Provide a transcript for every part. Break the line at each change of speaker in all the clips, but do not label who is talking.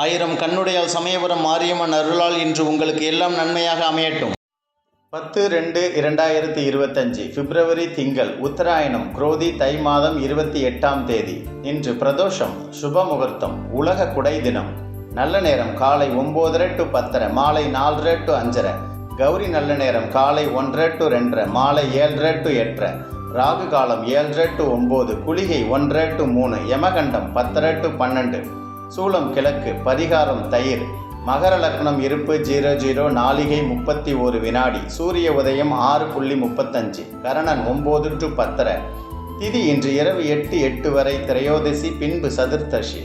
ஆயிரம் கண்ணுடையால் சமயபுரம் மாரியம்மன் அருளால் இன்று உங்களுக்கு எல்லாம் நன்மையாக அமையட்டும். பத்து ரெண்டு இரண்டாயிரத்தி இருபத்தஞ்சு பிப்ரவரி திங்கள் உத்தராயணம் குரோதி தை மாதம் இருபத்தி எட்டாம் தேதி. இன்று பிரதோஷம் சுப முகூர்த்தம் உலக குடை தினம். நல்ல நேரம் காலை ஒம்போதரை டு பத்தரை மாலை நாலரை டு அஞ்சரை. கௌரி நல்ல நேரம் காலை ஒன்றரை டு ரெண்டரை மாலை ஏழரை டு எட்டரை. ராகு காலம் ஏழரை டு ஒம்பது குளிகை ஒன்றரை டு மூணு யமகண்டம் பத்தரை டு பன்னெண்டு. சூளம் கிழக்கு பரிகாரம் தயிர். மகர லக்னம் இருப்பு ஜீரோ ஜீரோ நாளிகை முப்பத்தி ஒரு வினாடி. சூரிய உதயம் ஆறு புள்ளி முப்பத்தஞ்சு. கரணன் ஒம்பது டு பத்தரை. திதி இன்று இரவு எட்டு எட்டு வரை திரையோதசி பின்பு சதுர்த்தசி.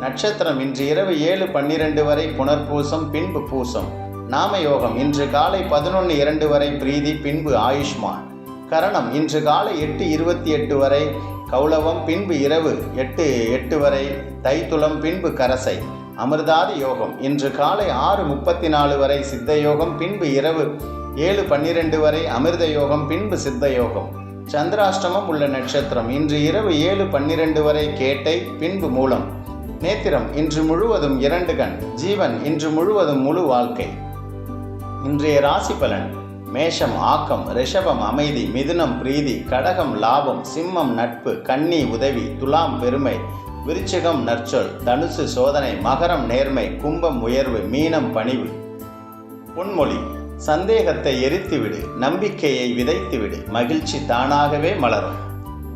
நட்சத்திரம் இன்று இரவு ஏழு பன்னிரண்டு வரை புனர்பூசம் பின்பு பூசம். நாமயோகம் இன்று காலை பதினொன்று இரண்டு வரை பிரீதி பின்பு ஆயுஷ்மான். கரணம் இன்று காலை எட்டு இருபத்தி எட்டு வரை கௌளவம் பின்பு இரவு எட்டு எட்டு வரை தைத்துளம் பின்பு கரசை. அமிர்தாதி யோகம். இன்று காலை ஆறு முப்பத்தி நாலு வரை சித்த யோகம் பின்பு இரவு ஏழு பன்னிரெண்டு வரை அமிர்த யோகம் பின்பு சித்த யோகம். சந்திராஷ்டமம் உள்ள நட்சத்திரம். இன்று இரவு ஏழு பன்னிரண்டு வரை கேட்டை பின்பு மூலம். நேத்திரம் இன்று முழுவதும் இரண்டு கண். ஜீவன் இன்று முழுவதும் முழு வாழ்க்கை. இன்றைய ராசி பலன். மேஷம் ஆக்கம் ரிஷபம் அமைதி மிதுனம் பிரீதி கடகம் லாபம் சிம்மம் நட்பு கன்னி உதவி துலாம் பெருமை விருச்சிகம் நற்சொல் தனுசு சோதனை மகரம் நேர்மை கும்பம் உயர்வு மீனம் பணிவு. பொன்மொழி சந்தேகத்தை எரித்துவிடு நம்பிக்கையை விதைத்துவிடு மகிழ்ச்சி தானாகவே மலரும்.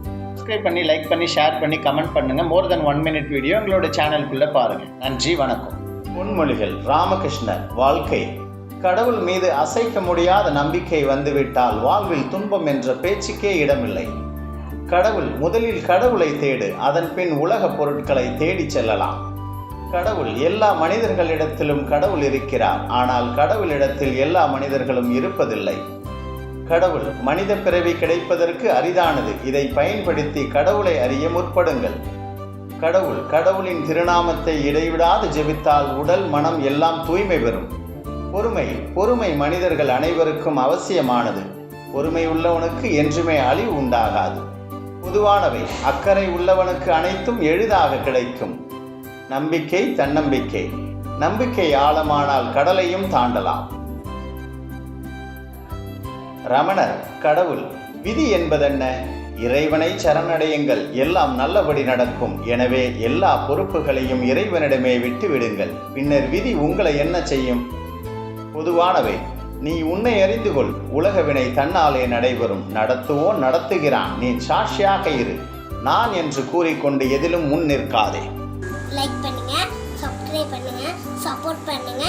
சப்ஸ்கிரைப் பண்ணி லைக் பண்ணி ஷேர் பண்ணி கமெண்ட் பண்ணுங்க. More than one minute video எங்களோட சேனலுக்குள்ள பாருங்க. நன்றி வணக்கம். பொன்மொழிகள் ராமகிருஷ்ணர் வாழ்க்கை. கடவுள் மீது அசைக்க முடியாத நம்பிக்கை வந்துவிட்டால் வாழ்வில் துன்பம் என்ற பேச்சுக்கே இடமில்லை. கடவுள் முதலில் கடவுளை தேடு அதன் பின் உலக பொருட்களை தேடிச் செல்லலாம். கடவுள் எல்லா மனிதர்களிடத்திலும் கடவுள் இருக்கிறார் ஆனால் கடவுளிடத்தில் எல்லா மனிதர்களும் இருப்பதில்லை. கடவுள் மனித பிறவி கிடைப்பதற்கு அரிதானது இதை பயன்படுத்தி கடவுளை அறிய முற்படுங்கள். கடவுள் கடவுளின் திருநாமத்தை இடைவிடாது ஜெபித்தால் உடல் மனம் எல்லாம் தூய்மை பெறும். பொறுமை பொறுமை மனிதர்கள் அனைவருக்கும் அவசியமானது. பொறுமை உள்ளவனுக்கு என்றுமே அழிவு உண்டாகாது. பொதுவானவை அக்கறை உள்ளவனுக்கு அனைத்தும் எளிதாக கிடைக்கும். நம்பிக்கை தன்னம்பிக்கை. நம்பிக்கை ஆழமானால் கடலையும் தாண்டலாம். ரமணர் கடவுள் விதி என்பதென்ன? இறைவனை சரணடையுங்கள். எல்லாம் நல்லபடி நடக்கும். எனவே எல்லா பொறுப்புகளையும் இறைவனிடமே விட்டுவிடுங்கள். பின்னர் விதி உங்களை என்ன செய்யும்? பொதுவானவை. நீ உன்னை அறிந்து கொள் உலக வினை தன்னாலே நடைபெறும். நடத்துவோன் நடத்துகிறான். நீ சாட்சியாக இரு. நான் என்று கூறிக்கொண்டு எதிலும் முன் நிற்காதே.
லைக் பண்ணுங்க சப்ஸ்கிரைப் பண்ணுங்க சப்போர்ட் பண்ணுங்க.